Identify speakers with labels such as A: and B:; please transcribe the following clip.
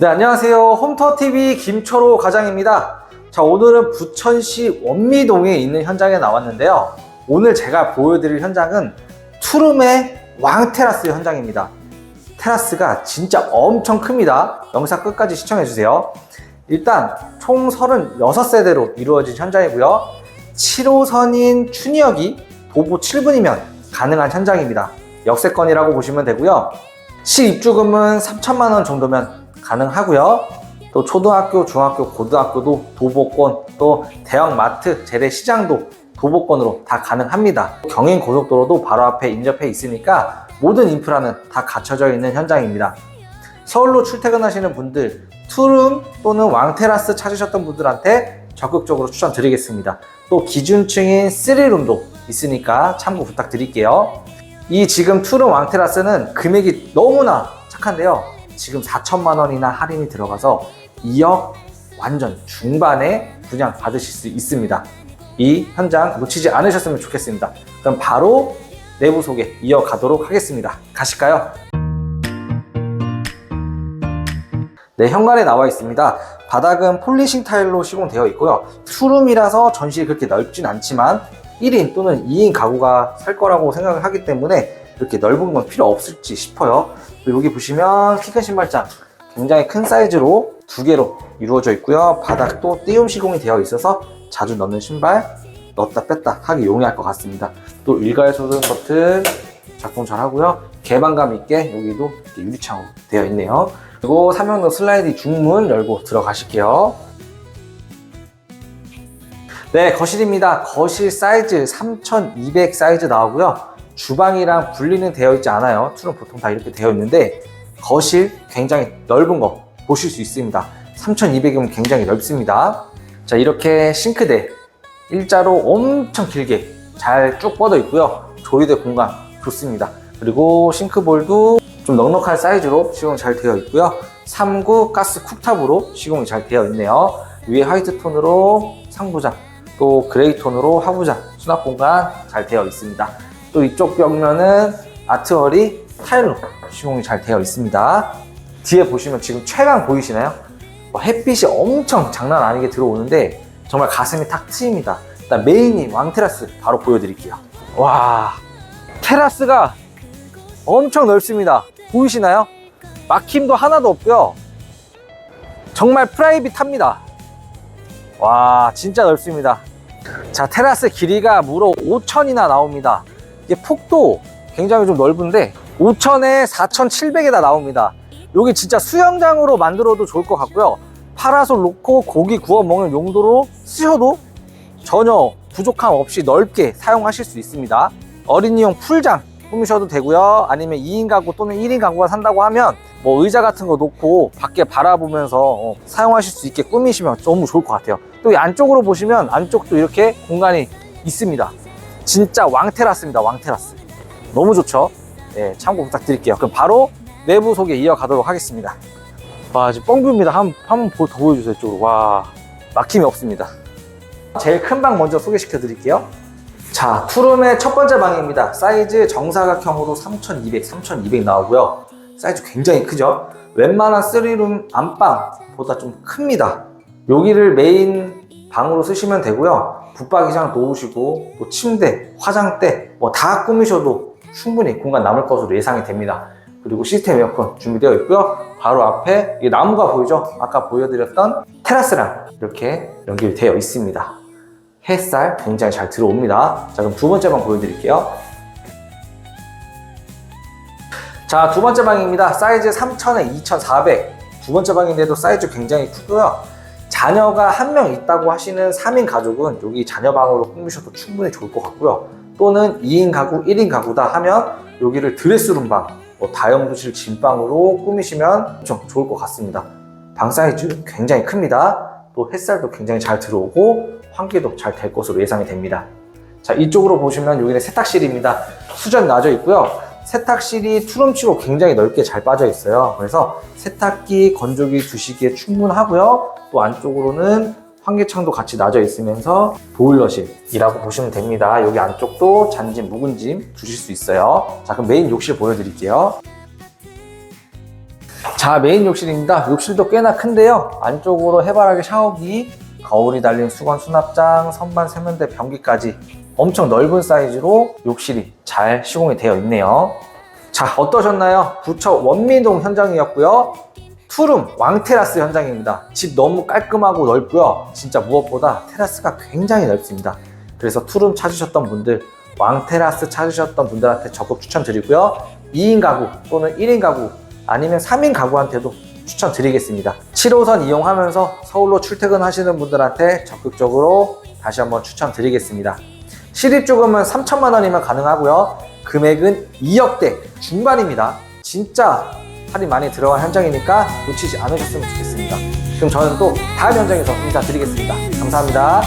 A: 네, 안녕하세요. 홈터TV 김초로 과장입니다. 자, 오늘은 부천시 원미동에 있는 현장에 나왔는데요. 오늘 제가 보여드릴 현장은 투룸의 왕테라스 현장입니다. 테라스가 진짜 엄청 큽니다. 영상 끝까지 시청해주세요. 일단 총 36세대로 이루어진 현장이고요. 7호선인 춘역이 도보 7분이면 가능한 현장입니다. 역세권이라고 보시면 되고요. 시 입주금은 3천만 원 정도면 가능하고요. 또 초등학교, 중학교, 고등학교도 도보권, 또 대형 마트, 재래시장도 도보권으로 다 가능합니다. 경인 고속도로도 바로 앞에 인접해 있으니까 모든 인프라는 다 갖춰져 있는 현장입니다. 서울로 출퇴근하시는 분들, 투룸 또는 왕테라스 찾으셨던 분들한테 적극적으로 추천드리겠습니다. 또 기준층인 3룸도 있으니까 참고 부탁드릴게요. 이 지금 투룸 왕테라스는 금액이 너무나 착한데요. 지금 4천만 원이나 할인이 들어가서 2억 완전 중반에 분양 받으실 수 있습니다. 이 현장 놓치지 않으셨으면 좋겠습니다. 그럼 바로 내부 소개 이어가도록 하겠습니다. 가실까요? 네, 현관에 나와 있습니다. 바닥은 폴리싱 타일로 시공되어 있고요. 투룸이라서 전실이 그렇게 넓진 않지만 1인 또는 2인 가구가 살 거라고 생각을 하기 때문에 이렇게 넓은 건 필요 없을지 싶어요. 여기 보시면 키 큰 신발장 굉장히 큰 사이즈로 두 개로 이루어져 있고요. 바닥도 띄움 시공이 되어 있어서 자주 넣는 신발 넣었다 뺐다 하기 용이할 것 같습니다. 또 일괄 소등 버튼 작동 잘 하고요. 개방감 있게 여기도 유리창으로 되어 있네요. 그리고 삼명동 슬라이드 중문 열고 들어가실게요. 네, 거실입니다. 거실 사이즈 3200 사이즈 나오고요. 주방이랑 분리는 되어 있지 않아요. 투는 보통 다 이렇게 되어 있는데 거실 굉장히 넓은 거 보실 수 있습니다. 3200이면 굉장히 넓습니다. 자, 이렇게 싱크대 일자로 엄청 길게 잘 쭉 뻗어 있고요. 조리대 공간 좋습니다. 그리고 싱크볼도 좀 넉넉한 사이즈로 시공 잘 되어 있고요. 3구 가스 쿡탑으로 시공이 잘 되어 있네요. 위에 화이트 톤으로 상부장, 또 그레이 톤으로 하부장, 수납 공간 잘 되어 있습니다. 또 이쪽 벽면은 아트월이 타일로 시공이 잘 되어 있습니다. 뒤에 보시면 지금 최강 보이시나요? 와, 햇빛이 엄청 장난 아니게 들어오는데 정말 가슴이 탁 트입니다. 일단 메인이 왕테라스 바로 보여드릴게요. 와, 테라스가 엄청 넓습니다. 보이시나요? 막힘도 하나도 없고요. 정말 프라이빗합니다. 와, 진짜 넓습니다. 자, 테라스 길이가 무려 5천이나 나옵니다. 이게 폭도 굉장히 좀 넓은데 5천에 4,700에다 나옵니다. 여기 진짜 수영장으로 만들어도 좋을 것 같고요. 파라솔 놓고 고기 구워 먹는 용도로 쓰셔도 전혀 부족함 없이 넓게 사용하실 수 있습니다. 어린이용 풀장 꾸미셔도 되고요. 아니면 2인 가구 또는 1인 가구가 산다고 하면 뭐 의자 같은 거 놓고 밖에 바라보면서 어, 사용하실 수 있게 꾸미시면 너무 좋을 것 같아요. 또이 안쪽으로 보시면 안쪽도 이렇게 공간이 있습니다. 진짜 왕테라스입니다. 왕테라스. 너무 좋죠? 예, 참고 부탁드릴게요. 그럼 바로 내부 소개 이어가도록 하겠습니다. 와, 지금 뻥뷰입니다. 한, 한번 보- 더 보여주세요, 이쪽으로. 와, 막힘이 없습니다. 제일 큰 방 먼저 소개시켜 드릴게요. 자, 투룸의 첫 번째 방입니다. 사이즈 정사각형으로 3200, 3200 나오고요. 사이즈 굉장히 크죠? 웬만한 3룸 안방보다 좀 큽니다. 여기를 메인 방으로 쓰시면 되고요. 붙박이장 놓으시고, 또 침대, 화장대, 뭐 다 꾸미셔도 충분히 공간 남을 것으로 예상이 됩니다. 그리고 시스템 에어컨 준비되어 있고요. 바로 앞에 이 나무가 보이죠? 아까 보여드렸던 테라스랑 이렇게 연결이 되어 있습니다. 햇살 굉장히 잘 들어옵니다. 자, 그럼 두 번째 방 보여드릴게요. 자, 두 번째 방입니다. 사이즈 3000에 2400. 두 번째 방인데도 사이즈 굉장히 크고요. 자녀가 한 명 있다고 하시는 3인 가족은 여기 자녀 방으로 꾸미셔도 충분히 좋을 것 같고요. 또는 2인 가구, 1인 가구다 하면 여기를 드레스룸 방, 뭐 다용도실 진방으로 꾸미시면 엄청 좋을 것 같습니다. 방 사이즈 굉장히 큽니다. 또 햇살도 굉장히 잘 들어오고 환기도 잘 될 것으로 예상이 됩니다. 자, 이쪽으로 보시면 여기는 세탁실입니다. 수전 놔져 있고요. 세탁실이 투룸치고 굉장히 넓게 잘 빠져 있어요. 그래서 세탁기, 건조기 두시기에 충분하고요. 또 안쪽으로는 환기창도 같이 놔져 있으면서 보일러실이라고 보시면 됩니다. 여기 안쪽도 잔짐, 묵은 짐 두실 수 있어요. 자, 그럼 메인 욕실 보여드릴게요. 자, 자, 메인 욕실입니다. 욕실도 꽤나 큰데요. 안쪽으로 해바라기 샤워기, 거울이 달린 수건 수납장, 선반 세면대 변기까지 엄청 넓은 사이즈로 욕실이 잘 시공이 되어 있네요. 자, 어떠셨나요? 부천 원민동 현장이었고요. 투룸 왕테라스 현장입니다. 집 너무 깔끔하고 넓고요. 진짜 무엇보다 테라스가 굉장히 넓습니다. 그래서 투룸 찾으셨던 분들, 왕테라스 찾으셨던 분들한테 적극 추천드리고요. 2인 가구 또는 1인 가구 아니면 3인 가구한테도 추천드리겠습니다. 7호선 이용하면서 서울로 출퇴근하시는 분들한테 적극적으로 다시 한번 추천드리겠습니다. 실입주금은 3천만 원이면 가능하고요. 금액은 2억대 중반입니다. 진짜 할인 많이 들어간 현장이니까 놓치지 않으셨으면 좋겠습니다. 그럼 저는 또 다음 현장에서 인사드리겠습니다. 감사합니다.